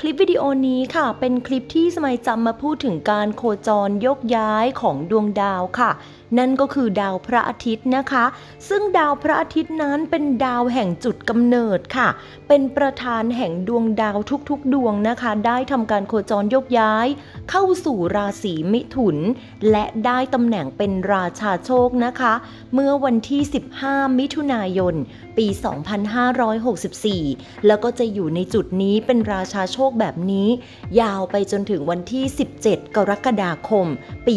คลิปวิดีโอนี้ค่ะ เป็นคลิปที่สมัยจำมาพูดถึงการโคจรยกย้ายของดวงดาวค่ะ นั่นก็คือดาวพระอาทิตย์นะคะ ซึ่งดาวพระอาทิตย์นั้นเป็นดาวแห่งจุดกำเนิดค่ะ เป็นประธานแห่งดวงดาวทุกๆ ดวงนะคะ ได้ทำการโคจรยกย้าย เข้าสู่ราศีมิถุน และได้ตำแหน่งเป็นราชาโชคนะคะ เมื่อวันที่ 15 มิถุนายน ปี 2564 แล้วก็จะอยู่ในจุดนี้เป็นราชาโชคแบบนี้ ยาวไปจนถึงวันที่ 17 กรกฎาคม ปี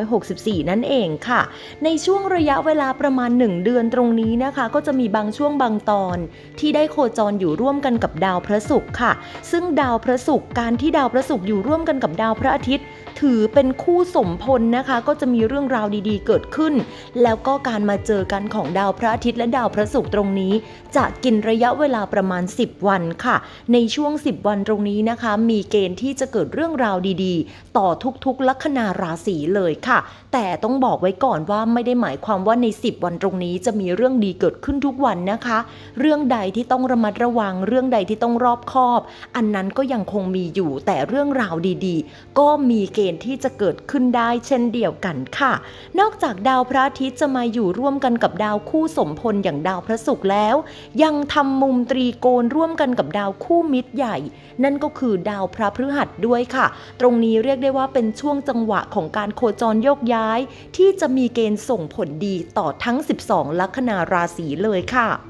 2564 นั่นเองค่ะ ในช่วงระยะเวลาประมาณ 1 เดือนตรงนี้นะคะ ก็จะมีบางช่วงบางตอน ที่ได้โคจรอยู่ร่วมกันกับดาวพระศุกร์ค่ะ ซึ่งดาวพระศุกร์การที่ดาวพระศุกร์อยู่ร่วมกันกับดาวพระอาทิตย์ ถือเป็นคู่สมพลนะคะ ก็จะมีเรื่องราวดีๆ เกิดขึ้น แล้วก็การมาเจอกันของดาวพระอาทิตย์และดาวพระศุกร์ตรงนี้ จะกินระยะเวลาประมาณ 10 วันค่ะ ในช่วง 10 วันตรงนี้นะคะ มีเกณฑ์ที่จะเกิดเรื่องราวดีๆ ต่อทุกๆ ลัคนาราศีเลยค่ะ แต่ต้องบอกไว้ก่อนว่าไม่ได้หมายความว่าใน 10 วันตรงนี้จะมีเรื่องดีเกิดขึ้นทุกวันนะคะ เรื่องใดที่ต้องระมัดระวัง เรื่องใดที่ต้องรอบคอบ อันนั้นก็ยังคงมีอยู่แต่เรื่องราวดีๆ ก็มีเกณฑ์ที่จะเกิดขึ้นได้เช่นเดียวกันค่ะ นอกจากดาวพระอาทิตย์จะมาอยู่ร่วมกันกับดาวคู่สมพลอย่างดาวพระศุกร์แล้ว ยังทำมุมตรีโกณร่วมกันกับดาวคู่มิตรใหญ่ นั่นก็คือดาวพระพฤหัสด้วยค่ะ ตรงนี้เรียกได้ว่าเป็นช่วงจังหวะของการโคจรโยกย้าย ที่จะมีเกณฑ์ส่งผลดีต่อทั้ง 12 ลัคนาราศีเลยค่ะ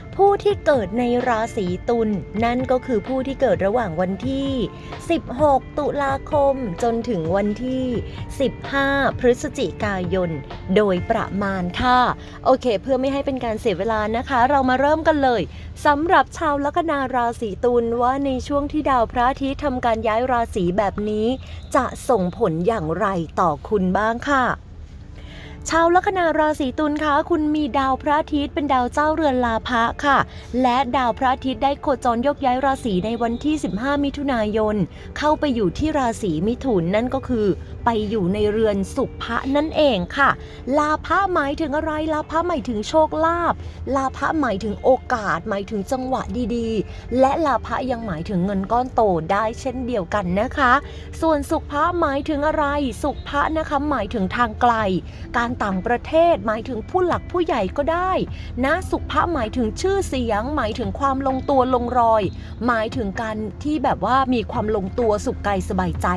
ผู้ที่เกิดในราศีตุลนั่นก็คือผู้ที่เกิดระหว่างวันที่ 16 ตุลาคมจนถึงวันที่ 15 พฤศจิกายน โดยประมาณค่ะ โอเค เพื่อไม่ให้เป็นการเสียเวลานะคะ เรามาเริ่มกันเลยสำหรับชาวลัคนาราศีตุลว่าในช่วงที่ดาวพระอาทิตย์ทำการย้ายราศีแบบนี้ จะส่งผลอย่างไรต่อคุณบ้างค่ะ ชาวลัคนาราศีตุลคะคุณมีดาวพระอาทิตย์เป็นดาวเจ้าเรือนลาภะค่ะ และดาวพระอาทิตย์ได้โคจรยกย้ายราศีในวันที่ 15 มิถุนายน เข้าไปอยู่ที่ราศีมิถุนนั่นก็คือ ไปอยู่ในเรือนสุภะนั่นเองค่ะ ลาภะหมายถึงอะไรลาภะหมายถึงโชคลาภลาภะหมายถึงโอกาส หมายถึงจังหวะดีๆ และลาภะยังหมายถึงเงินก้อนโตได้เช่นเดียวกันนะคะ ส่วนสุภะหมายถึงอะไรสุภะนะคะหมายถึงทางไกล การต่างประเทศ หมายถึงผู้หลักผู้ใหญ่ก็ได้นะสุภะหมายถึงชื่อเสียง หมายถึงความลงตัวลงรอย หมายถึงการที่แบบว่ามีความลงตัวสุขกายสบายใจ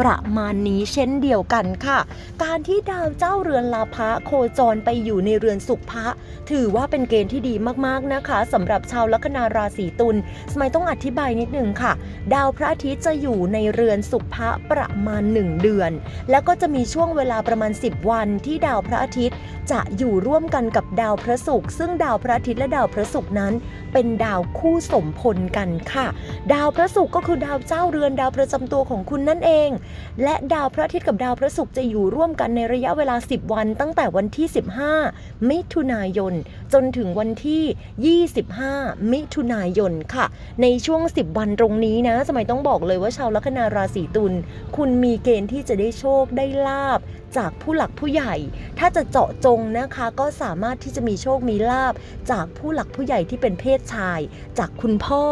ประมาณนี้เช่นเดียวกันค่ะ การที่ดาวเจ้าเรือนลาภะโคจรไปอยู่ในเรือนสุภะถือว่าเป็นเกณฑ์ที่ดีมากๆนะคะสำหรับชาวลัคนาราศีตุลสมัยต้องอธิบายนิดนึงค่ะ ดาวพระอาทิตย์จะอยู่ในเรือนสุภะประมาณ 1 เดือน แล้วก็จะมีช่วงเวลาประมาณ 10 วันที่ดาวพระอาทิตย์ จะอยู่ร่วมกันกับดาวพระศุกร์ซึ่งดาวพระอาทิตย์และดาวพระศุกร์นั้น เป็นดาวคู่สมพลกันค่ะ ดาวพระศุกร์ก็คือดาวเจ้าเรือนดาวประจำตัวของคุณนั่นเอง และดาวพระอาทิตย์กับดาวพระศุกร์จะอยู่ร่วมกันในระยะเวลา 10 วัน ตั้งแต่วันที่ 15 มิถุนายน จนถึงวันที่ 25 มิถุนายนค่ะ ในช่วง 10 วันตรงนี้นะ สมัยต้องบอกเลยว่าชาวลัคนาราศีตุลคุณมีเกณฑ์ที่จะได้โชคได้ลาบ จากผู้หลักผู้ใหญ่ ถ้าจะเจาะจงนะคะ ก็สามารถที่จะมีโชคมีลาบ จากผู้หลักผู้ใหญ่ที่เป็นเพศชาย จากคุณพ่อ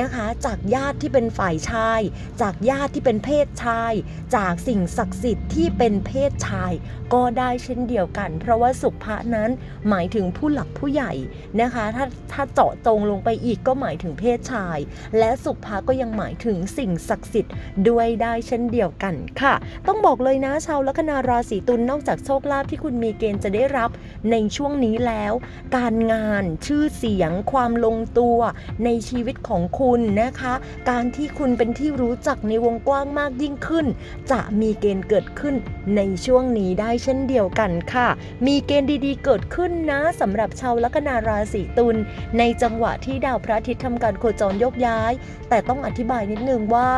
นะคะ จากญาติที่เป็นฝ่ายชาย จากญาติที่เป็นเพศชาย จากสิ่งศักดิ์สิทธิ์ที่เป็นเพศชาย ก็ได้เช่นเดียวกัน เพราะว่าสุภะนั้นหมายถึงผู้หลักผู้ใหญ่นะคะ ถ้าถ้าเจาะจงลงไปอีกก็หมายถึงเพศชาย และสุภะก็ยังหมายถึงสิ่งศักดิ์สิทธิ์ด้วยได้เช่นเดียวกันค่ะ ต้องบอกเลยนะชาวลัคนาราราศีตุลนอกจากโชคลาภที่คุณมีเกณฑ์จะได้รับในช่วงนี้แล้ว การงานชื่อเสียง ความลงตัวในชีวิตของคุณนะคะ การที่คุณเป็นที่รู้จักในวงกว้างมากยิ่งขึ้น จะมีเกณฑ์เกิดขึ้นในช่วงนี้ได้เช่นเดียวกันค่ะ มีเกณฑ์ดีๆ เกิดขึ้นนะสำหรับชาวลัคนาราศีตุลในจังหวะที่ดาวพระอาทิตย์ทำการโคจรยกย้าย แต่ต้องอธิบายนิดนึงว่า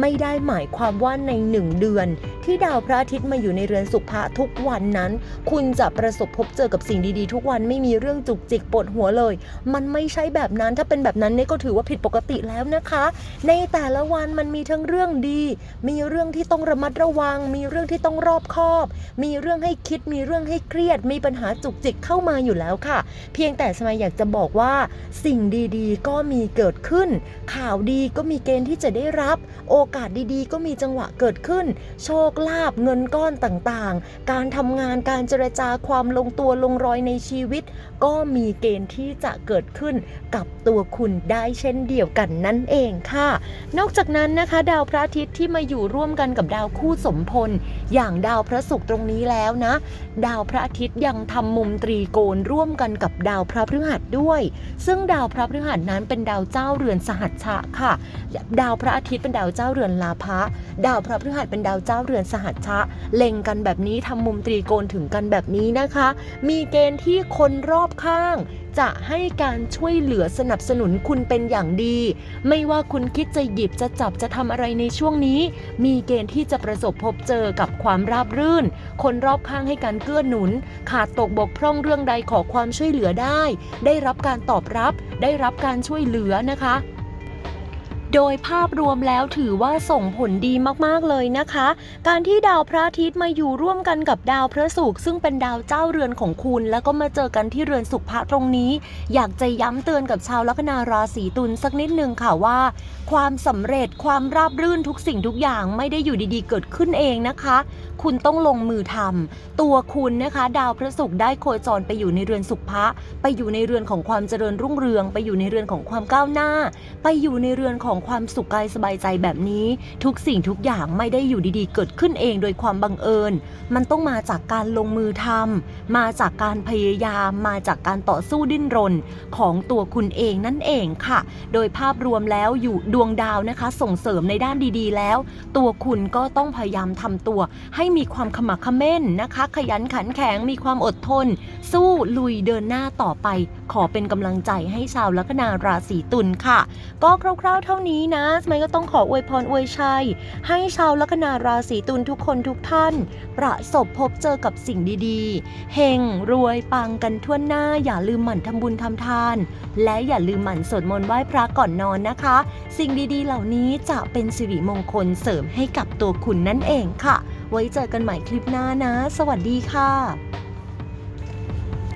ไม่ได้หมายความว่าในหนึ่งเดือน ที่ดาวพระอาทิตย์มาอยู่ในเรือนสุภะทุกวันนั้น คุณจะประสบพบเจอกับสิ่งดีๆ ทุกวันไม่มีเรื่องจุกจิกปวดหัวเลย มันไม่ใช่แบบนั้นถ้าเป็นแบบนั้นเนี่ยก็ถือว่าผิดปกติแล้วนะคะ ในแต่ละวันมันมีทั้งเรื่องดี มีเรื่องที่ต้องระมัดระวัง มีเรื่องที่ต้องรอบคอบ มีเรื่องให้คิดมีเรื่องให้เครียด มีปัญหาจุกจิกเข้ามาอยู่แล้วค่ะ เพียงแต่สมัยอยากจะบอกว่า สิ่งดีๆ ก็มีเกิดขึ้น ข่าวดีก็มีเกณฑ์ที่จะได้รับ โอกาสดีๆ ก็มีจังหวะเกิดขึ้น โชคลาภเงินก้อนต่างๆ การทำงานการเจรจาความลงตัวลงรอยในชีวิต ก็มีเกณฑ์ที่จะเกิดขึ้นกับตัวคุณได้เช่นเดียวกันนั่นเองค่ะ นอกจากนั้นนะคะ ดาวพระอาทิตย์ที่มาอยู่ร่วมกันกับดาวคู่สมพล อย่างดาวพระศุกร์ตรงนี้แล้วนะ ดาวพระอาทิตย์ยังทำมุมตรีโกณร่วมกันกับดาวพระพฤหัสด้วย ซึ่งดาวพระพฤหัสนั้นเป็นดาวเจ้าเรือนสหัชชะค่ะ ดาวพระอาทิตย์เป็นดาวเจ้าเรือนลาภะดาวพระพฤหัสเป็นดาวเจ้าเรือนสหัชชะเล็งกันแบบนี้ทำมุมตรีโกณถึงกันแบบนี้นะคะ มีเกณฑ์ที่คนรอบข้าง จะให้การช่วยเหลือสนับสนุนคุณเป็นอย่างดี ไม่ว่าคุณคิดจะหยิบจะจับจะทำอะไรในช่วงนี้ มีเกณฑ์ที่จะประสบพบเจอกับความราบรื่น คนรอบข้างให้การเกื้อหนุน ขาดตกบกพร่องเรื่องใดขอความช่วยเหลือได้ ได้รับการตอบรับ ได้รับการช่วยเหลือนะคะ โดยภาพรวมแล้วถือว่าส่งผลดีมากๆเลยนะคะ การที่ดาวพระอาทิตย์มาอยู่ร่วมกันกับดาวพระศุกร์ซึ่งเป็นดาวเจ้าเรือนของคุณ แล้วก็มาเจอกันที่เรือนสุภะตรงนี้ อยากจะย้ำเตือนกับชาวลัคนาราศีตุลสักนิดนึงค่ะว่า ความสำเร็จความราบรื่นทุกสิ่งทุกอย่างไม่ได้อยู่ดีๆ เกิดขึ้นเองนะคะ คุณต้องลงมือทำตัวคุณนะคะ ดาวพระศุกร์ได้โคจรไปอยู่ในเรือนสุภะไปอยู่ในเรือนของความเจริญรุ่งเรือง ไปอยู่ในเรือนของความก้าวหน้า ไปอยู่ในเรือนของความสุขกายสบายใจแบบนี้ ทุกสิ่งทุกอย่างไม่ได้อยู่ดีๆ เกิดขึ้นเองโดยความบังเอิญ มันต้องมาจากการลงมือทำมาจากการพยายามมาจากการต่อสู้ดิ้นรน ของตัวคุณเองนั่นเองค่ะ โดยภาพรวมแล้วอยู่ดวงดาวนะคะ ส่งเสริมในด้านดีๆ แล้ว ตัวคุณก็ต้องพยายามทำตัว ให้มีความขมักเขม้นนะคะ ขยันขันแข็งมีความอดทน สู้ลุยเดินหน้าต่อไปขอเป็นกำลังใจให้ชาวลัคนาราศีตุลค่ะ ก็คร่าว ๆ เท่านี้นะสมัยก็ต้องขออวยพรอวยชัย ให้ชาวลัคนาราศีตุลทุกคนทุกท่าน ประสบพบเจอกับสิ่งดีๆเฮงรวยปังกันทั่วหน้า อย่าลืมหมั่นทำบุญทำทาน และอย่าลืมหมั่นสวดมนต์ไหว้พระก่อนนอนนะคะ สิ่งดีๆ เหล่านี้จะเป็นสิริมงคลเสริมให้กับตัวคุณนั่นเองค่ะ ไว้เจอกันใหม่คลิปหน้านะ สวัสดีค่ะ